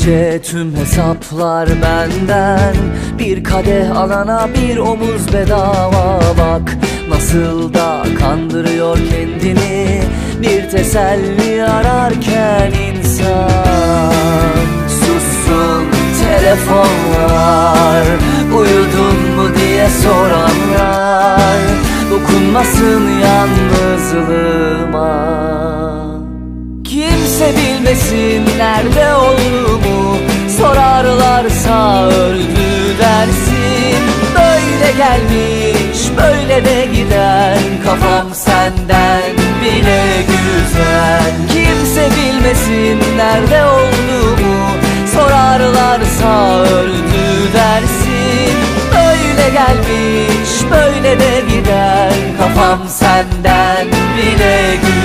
gece tüm hesaplar benden. Bir kadeh alana bir omuz bedava. Bak Nasıl da kandırıyor kendini. Bir teselli ararken insan. Sussun telefonlar. Uyudun mu diye soranlar. Dokunmasın yalnızlığıma. Kimse bilmesin nerede olduğumu Sorarlarsa öldü dersin. Böyle gelmiş böyle de gider. Kafam senden bile güzel. Kimse bilmesin nerede olduğumu. Sorarlarsa öldü dersin. Böyle gelmiş böyle de gider. Kafam senden bile güzel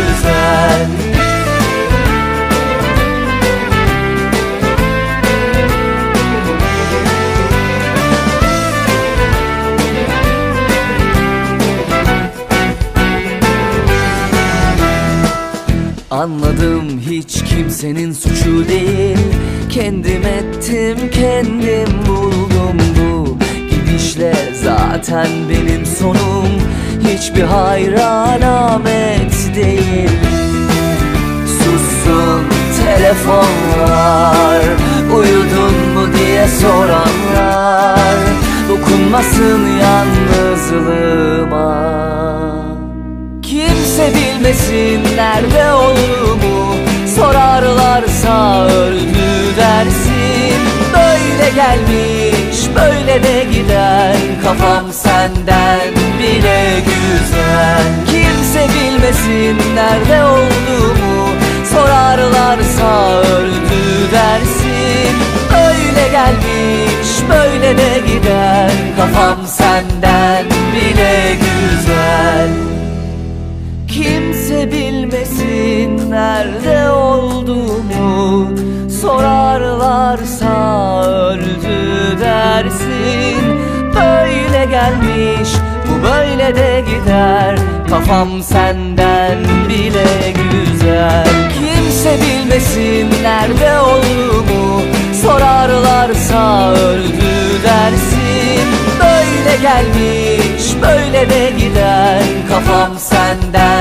Anladım hiç kimsenin suçu değil. Kendim ettim kendim buldum bu Gidişle. Zaten benim sonum Hiçbir hayra alamet değil. Sussun telefonlar Uyudun mu diye soranlar. Dokunmasın yalnızlığıma bilmesin nerede olduğumu Sorarlarsa öldü dersin. Böyle gelmiş böyle de gider. Kafam senden bile güzel. Kimse bilmesin nerede olduğumu Sorarlarsa öldü dersin. Böyle gelmiş böyle de gider. Kafam senden bilmesin nerede olduğumu. Sorarlarsa öldü dersin. Böyle gelmiş bu böyle de gider. Kafam senden bile güzel. Kimse bilmesin nerede olduğumu. Sorarlarsa öldü dersin. Böyle gelmiş böyle de gider. Kafam senden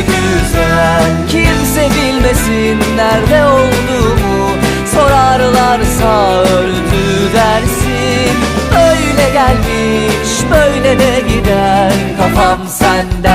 güzel. Kimse bilmesin nerede olduğumu. Sorarlarsa öldü dersin. Böyle gelmiş böyle de gider. Kafam senden